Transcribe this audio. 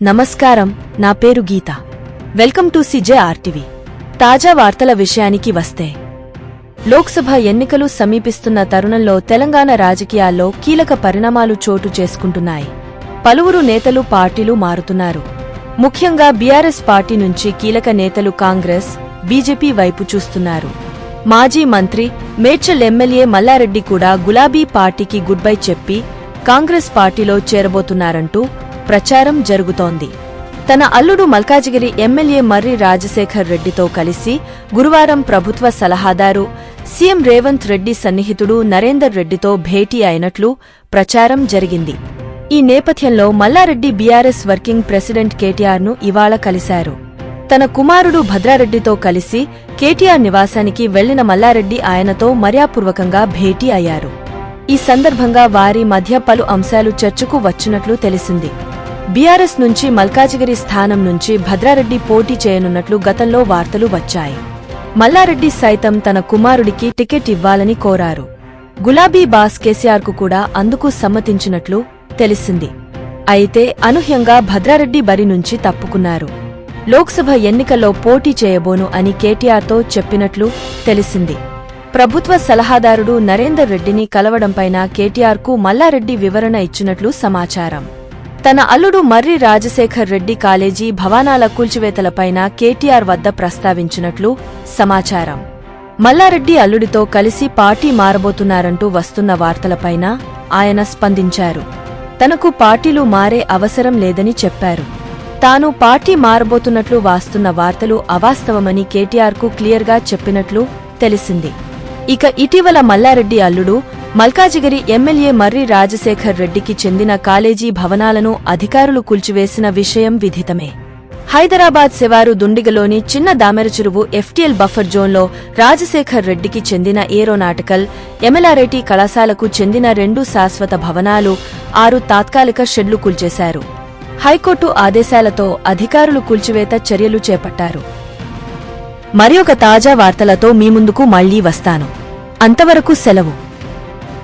నమస్కారం నా పేరు Geeta. Welcome to CJ RTV. తాజా వార్తల విషయానికి వస్తే లోక్సభ ఎన్నికలు సమీపిస్తున్న తరుణంలో తెలంగాణ రాజకీయాల్లో కీలక పరిణామాలు చోటు చేసుకుంటున్నాయి. పలువురు నేతలు పార్టీలు మారుతున్నారు. ముఖ్యంగా బీఆర్ఎస్ పార్టీ నుంచి కీలక నేతలు కాంగ్రెస్ బీజేపీ వైపు చూస్తున్నారు. మాజీ మంత్రి మేడ్చల్ ఎమ్మెల్యే మల్లారెడ్డి కూడా గులాబీ పార్టీకి గుడ్ బై చెప్పి కాంగ్రెస్ పార్టీలో చేరబోతున్నారంటూ ప్రచారం జరుగుతోంది. తన అల్లుడు మల్కాజిగిరి ఎమ్మెల్యే మర్రి రాజశేఖర్ రెడ్డితో కలిసి గురువారం ప్రభుత్వ సలహాదారు సీఎం రేవంత్ రెడ్డి సన్నిహితుడు నరేందర్ రెడ్డితో భేటీ అయినట్లు ప్రచారం జరిగింది. ఈ నేపథ్యంలో మల్లారెడ్డి బీఆర్ఎస్ వర్కింగ్ ప్రెసిడెంట్ కేటీఆర్ను ఇవాళ కలిశారు. తన కుమారుడు భద్రారెడ్డితో కలిసి కేటీఆర్ నివాసానికి వెళ్ళిన మల్లారెడ్డి ఆయనతో మర్యాపూర్వకంగా భేటీ అయ్యారు. ఈ సందర్భంగా వారి మధ్య పలు అంశాలు చర్చకు వచ్చినట్లు తెలిసింది. బీఆర్ఎస్ నుంచి మల్కాజిగిరి స్థానం నుంచి భద్రారెడ్డి పోటీ చేయనున్నట్లు గతంలో వార్తలు వచ్చాయి. మల్లారెడ్డి సైతం తన కుమారుడికి టికెట్ ఇవ్వాలని కోరారు. గులాబీ బాస్ కేసీఆర్కు కూడా అందుకు సమ్మతించినట్లు తెలిసింది. అయితే అనూహ్యంగా భద్రారెడ్డి బరి నుంచి తప్పుకున్నారు. లోక్సభ ఎన్నికల్లో పోటీ చేయబోను అని కేటీఆర్తో చెప్పినట్లు తెలిసింది. ప్రభుత్వ సలహాదారుడు నరేందర్ రెడ్డిని కలవడంపైన కేటీఆర్కు మల్లారెడ్డి వివరణ ఇచ్చినట్లు సమాచారం. తన అల్లుడు మర్రి రాజశేఖర్ రెడ్డి కాలేజీ భవనాల కూల్చివేతలపైన కేటీఆర్ వద్ద ప్రస్తావించినట్లు సమాచారం. మల్లారెడ్డి అల్లుడితో కలిసి పార్టీ మారబోతున్నారంటూ వస్తున్న వార్తలపైన ఆయన స్పందించారు. తనకు పార్టీలు మారే అవసరం లేదని చెప్పారు. తాను పార్టీ మారబోతున్నట్లు వాస్తున్న వార్తలు అవాస్తవమని కేటీఆర్కు క్లియర్గా చెప్పినట్లు తెలిసింది. ఇక ఇటీవల మల్లారెడ్డి అల్లుడు మల్కాజిగిరి ఎమ్మెల్యే మర్రి రాజశేఖర్ రెడ్డికి చెందిన కాలేజీ భవనాలను అధికారులు కూల్చివేసిన విషయం విదితమే హైదరాబాద్ శివారు దుండిగలోని చిన్న దామెరచెరువు ఎఫ్టీఎల్ బఫర్ జోన్లో రాజశేఖర్ రెడ్డికి చెందిన ఏరోనాటికల్ ఎమ్మెలారెడ్డి కళాశాలకు చెందిన రెండు శాశ్వత భవనాలు ఆరు తాత్కాలిక షెడ్లు కూల్చేశారు. హైకోర్టు ఆదేశాలతో అధికారులు కూల్చివేత చర్యలు చేపట్టారు. మరి ఒక తాజా వార్తలతో మీ ముందుకు మళ్ళీ వస్తాను. అంతవరకు సెలవు.